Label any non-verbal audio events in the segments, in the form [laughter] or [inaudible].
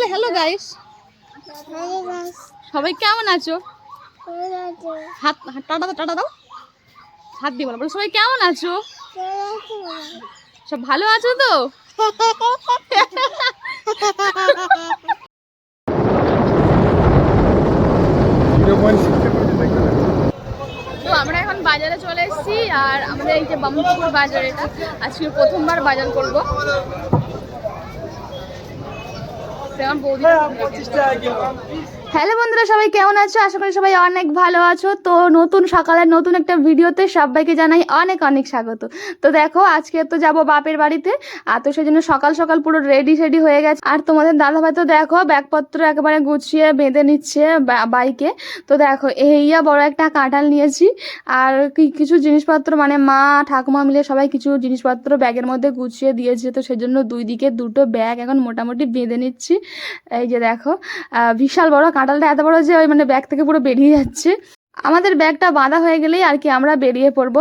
বলে hello guys সবাই কেমন আছো? হাত হাত টাটা দাও টাটা দাও। হাত দিয়ে বলো বলো সবাই কেমন আছো? সব ভালো আছো তো আমরা এখন বাজারে চলে এসেছি আর আমাদের এই যে বামুনপুর বাজার এটা আজকে প্রথমবার বাজার করব। হ্যালো বন্ধুরা, সবাই কেমন আছো? আশা করি সবাই অনেক ভালো আছো। তো নতুন সকালের নতুন একটা ভিডিওতে সবাইকে জানাই অনেক অনেক স্বাগত। তো দেখো, আজকে তো যাব বাপের বাড়িতে। আর তো সেই জন্য সকাল সকাল পুরো রেডি সেডি হয়ে গেছে। আর তোমাদের দাদাভাই তো দেখো, ব্যাগপত্র একেবারে গুছিয়ে বেঁধে নিচ্ছে বাইকে। তো দেখো, এইয়া বড় একটা কাঁঠাল নিয়েছি। আর কিছু জিনিসপত্র মানে মা, ঠাকুমা মিলে সবাই কিছু জিনিসপত্র ব্যাগের মধ্যে গুছিয়ে দিয়েছে। তো সেজন্য দুই দিকে দুটো ব্যাগ এখন মোটামুটি বেঁধে নিচ্ছি। এই যে দেখো বিশাল বড় কাঁটালটা এত বড় যে ওই মানে ব্যাগ থেকে পুরো বেরিয়ে যাচ্ছে। আমাদের ব্যাগটা বাঁধা হয়ে গেলেই আর কি আমরা বেরিয়ে পড়ব।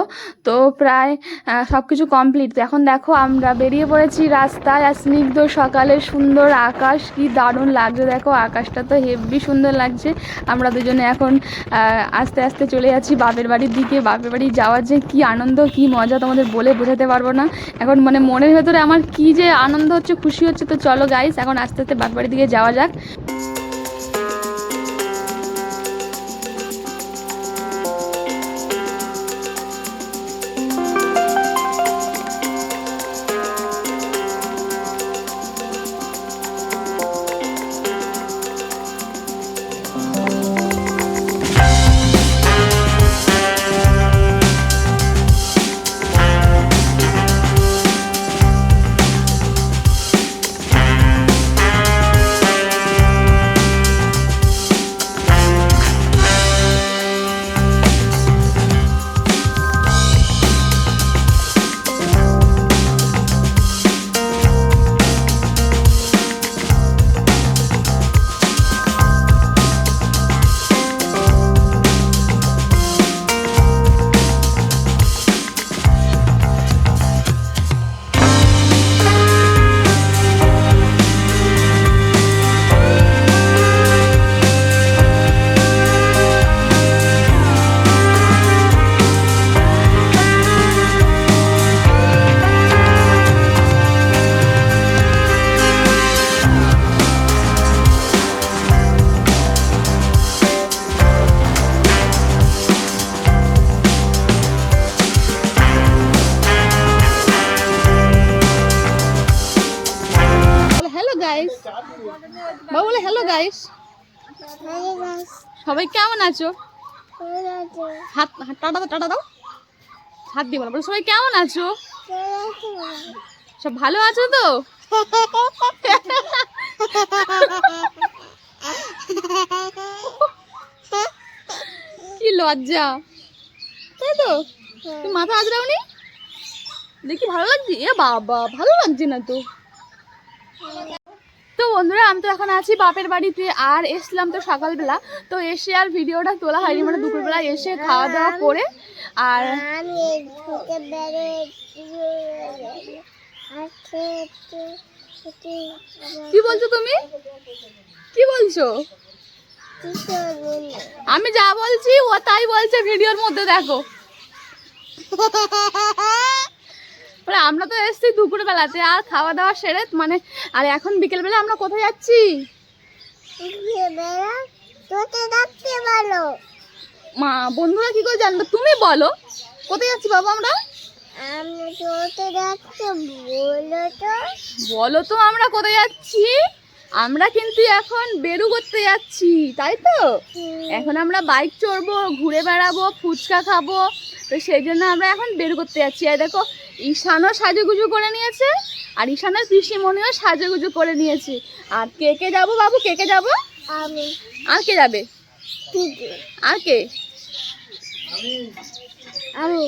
তো প্রায় সব কিছু কমপ্লিট তো এখন দেখো আমরা বেরিয়ে পড়েছি রাস্তায় আর স্নিগ্ধ সকালের সুন্দর আকাশ, কি দারুণ লাগছে দেখো। আকাশটা তো হেভি সুন্দর লাগছে। আমরা দুজনে এখন আস্তে আস্তে চলে যাচ্ছি বাপের বাড়ির দিকে। বাপের বাড়ি যাওয়ার যে কি আনন্দ, কি মজা তোমাদের বলে বোঝাতে পারব না। এখন মানে মনের ভেতরে আমার কি যে আনন্দ হচ্ছে, খুশি হচ্ছে, তো চলো গাইস এখন আস্তে আস্তে বাপের বাড়ির দিকে যাওয়া যাক। বলে হ্যালো গাইস সবাই কেমন আছো? হাত টাটা দাও টাটা দাও। হাত দিয়ে বলো বলো সবাই কেমন আছো? সব ভালো আছো তো? কি লজ্জা। তাই তো? তুমি মাথা আজরাওনি দেখি ভালো লাগছে? এ বাবা ভালো লাগছে না তো। তো বন্ধুরা, আমি তো এখন আছি বাপের বাড়িতে, আর এসলাম তো সকালবেলা। তো এসে আর ভিডিওটা তোলা হয়নি মানে দুপুরবেলা এসে খাওয়া দাওয়া করে, আর কি বলছো তুমি? কি বলছো? আমি যা বলছি, ও তাই বলছে ভিডিওর মধ্যে, দেখো। [laughs] মানে আমরা তো এসেছি দুপুর বেলাতে আর খাওয়া দাওয়া সেরে মানে আর এখন বিকেল বেলা আমরা কোথায় যাচ্ছি? মা বন্ধুরা কি করে জানবে? তুমি বলো। কোথায় যাচ্ছি বাবা আমরা? বলো তো আমরা কোথায় যাচ্ছি। আমরা কিন্তু এখন বেরু করতে যাচ্ছি তাই তো? এখন আমরা বাইক চড়বো ঘুরে বেড়াবো ফুচকা খাব তো সেই জন্য আমরা এখন বের করতে যাচ্ছি। আর দেখো ঈশানও সাজুগুজু করে নিয়েছে আর ঈশানের পিসিমণিও সাজুগুজু করে নিয়েছে। আর কে কে যাব বাবু? কে কে যাব? আমি। আর কে যাবে? আর কে? আমি।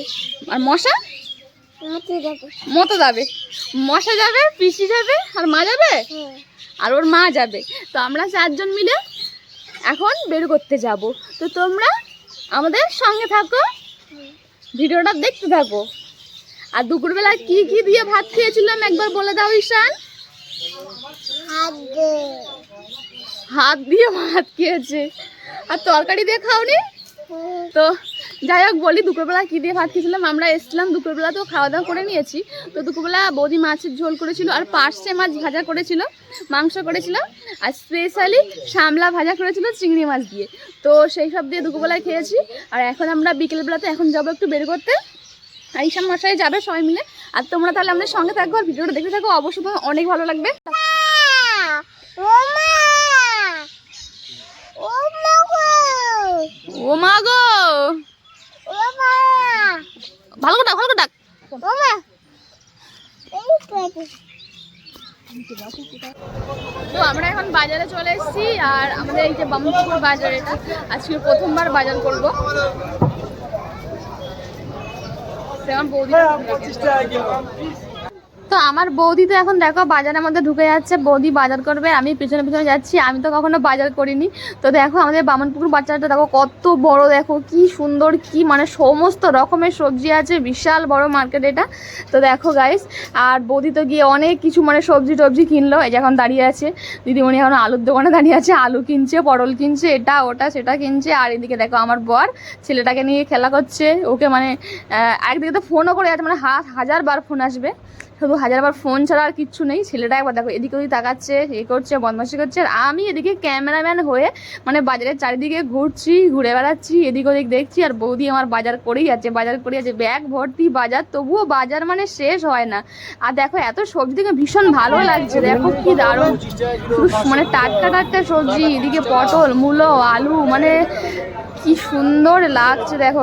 আর মশা? মতো যাবে। মশা যাবে পিসি যাবে আর মা যাবে? হ্যাঁ। আর ওর মা যাবে। তো আমরা চারজন মিলে এখন বের করতে যাব। তো তোমরা আমাদের সঙ্গে থাকো। ভিডিওটা দেখতে থাকো। আর দুপুরবেলা কি কি দিয়ে ভাত খেয়েছিলাম একবার বলে দাও ঈশান। হাত দিয়ে ভাত খেয়েছে। আর তরকারি দিয়ে খাওনি? তো যাই হোক, বলি দুপুরবেলা কী দিয়ে ভাত খেয়েছিলাম? আমরা এসেছিলাম দুপুরবেলা তো খাওয়া দাওয়া করে নিয়েছি। তো দুপুরবেলা বৌদি মাছের ঝোল করেছিল আর পার্শে মাছ ভাজা করেছিল, মাংস করেছিল আর স্পেশালি শামলা ভাজা করেছিল চিংড়ি মাছ দিয়ে। তো সেই সব দিয়ে দুপুরবেলায় খেয়েছি। আর এখন আমরা বিকেলবেলাতে এখন যাব একটু বের করতে। আর ঈশান মশাই যাবে সবাই মিলে। আর তোমরা তাহলে আমাদের সঙ্গে থাকব আর ভিডিওটা দেখতে থাকো। অবশ্যই অনেক ভালো লাগবে ও মা ও মা গো ও মা গো ও মা ভালো করে ডাক ভালো করে ডাক। তো আমরা এখন বাজারে চলে এসেছি আর আমাদের এই যে বামুনপুর বাজার এটা আজকে প্রথমবার বাজার করব। সেরকম বৌদি তো আমার বৌদি তো এখন দেখো বাজারের মধ্যে ঢুকে যাচ্ছে। বৌদি বাজার করবে, আমি পিছনে পিছনে যাচ্ছি। আমি তো কখনো বাজার করিনি। তো দেখো আমাদের বামনপুকুর বাজারটা দেখো কত বড়, দেখো কি সুন্দর, কি মানে সমস্ত রকমের সবজি আছে, বিশাল বড় মার্কেট এটা। তো দেখো গাইস আর বৌদি তো গিয়ে অনেক কিছু মানে সবজি টবজি কিনলো। এই যে এখন দাঁড়িয়ে আছে। দিদিমণি এখন আলুর দোকানে দাঁড়িয়ে আছে। আলু কিনছে, পটল কিনছে, এটা, ওটা, সেটা কিনছে। আর এদিকে দেখো আমার বর ছেলেটাকে নিয়ে খেলা করছে। ওকে মানে একদিকে তো ফোনও করে যাচ্ছে মানে হাজার বার ফোন আসবে। শুধু হাজারবার ফোন ছাড়া আর কিচ্ছু নেই। ছেলেটা একবার দেখো, এদিকে ওদিকে তাকাচ্ছে, এ করছে, বদমাশি করছে, আর আমি এদিকে ক্যামেরাম্যান হয়ে মানে বাজারের চারিদিকে ঘুরছি, ঘুরে বেড়াচ্ছি, এদিক ওদিক দেখছি, আর বৌদি আমার বাজার করেই আছে, বাজার করেই আছে। ব্যাগ ভর্তি, বাজার, তবুও বাজার মানে শেষ হয় না। আর দেখো, এত সবজি দেখে ভীষণ ভালো লাগছে, দেখো কি দারুণ। মানে টাটকা টাটকা সবজি, এদিকে পটল, মূলো, আলু মানে কি সুন্দর লাগছে, দেখো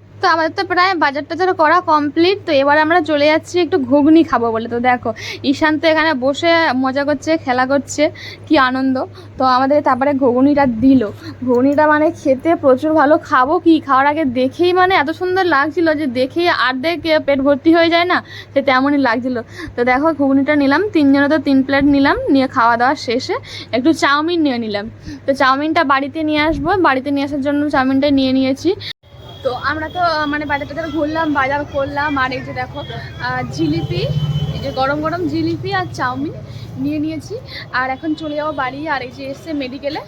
তো আমাদের তো প্রায় বাজার টাজার করা কমপ্লিট তো এবার আমরা চলে যাচ্ছি একটু ঘুগনি খাব বলে। তো দেখো, ঈশান তো এখানে বসে মজা করছে, খেলা করছে, কি আনন্দ। তো আমাদের তারপরে ঘুগনিটা দিল। ঘুগনিটা মানে খেতে প্রচুর ভালো। খাব কি? খাওয়ার আগে দেখেই মানে এত সুন্দর লাগছিল যে দেখেই অর্ধেক পেট ভর্তি হয়ে যায় না, সে তেমনই লাগছিল। তো দেখো, ঘুগনিটা নিলাম, তিনজনে তো তিন প্লেট নিলাম, নিয়ে খাওয়া দাওয়া শেষে একটু চাউমিন নিয়ে নিলাম। তো চাউমিনটা বাড়িতে নিয়ে আসব। বাড়িতে নিয়ে আসার জন্য চাউমিনটা নিয়ে নিয়েছি। তো আমরা তো মানে বাজার টাজার ঘুরলাম, বাজার করলাম, আর এই যে দেখো জিলিপি, এই যে গরম গরম জিলিপি আর চাউমিন নিয়ে নিয়েছি। আর এখন চলে যাব বাড়ি, আর এই যে এসছে মেডিকেলে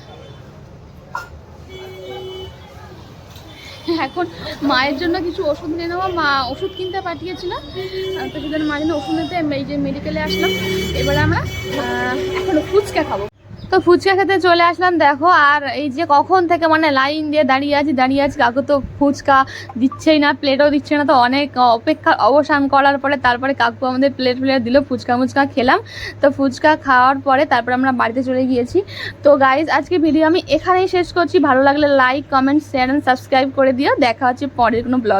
এখন মায়ের জন্য কিছু ওষুধ নিয়ে নেব। মা ওষুধ কিনতে পাঠিয়েছিল তো সেজন্য মায়ের জন্য ওষুধ নিতে এই যে মেডিকেলে আসলাম। এবারে আমরা এখন ফুচকা খাব। তো ফুচকা খেতে চলে আসলাম, দেখো। আর এই যে কখন থেকে মানে লাইন দিয়ে দাঁড়িয়ে আছি দাঁড়িয়ে আছি, কাকু তো ফুচকা দিচ্ছেই না প্লেটও দিচ্ছে না, তো অনেক অপেক্ষা অবসান করার পরে তারপরে কাকু আমাদের প্লেট প্লেট দিল, ফুচকা মুচকা খেলাম। তো ফুচকা খাওয়ার পরে তারপরে আমরা বাড়িতে চলে গিয়েছি। তো গাইজ আজকে ভিডিও আমি এখানেই শেষ করছি। ভালো লাগলে like comment share and subscribe করে দিও। দেখা হচ্ছে পরের কোনো ব্লগ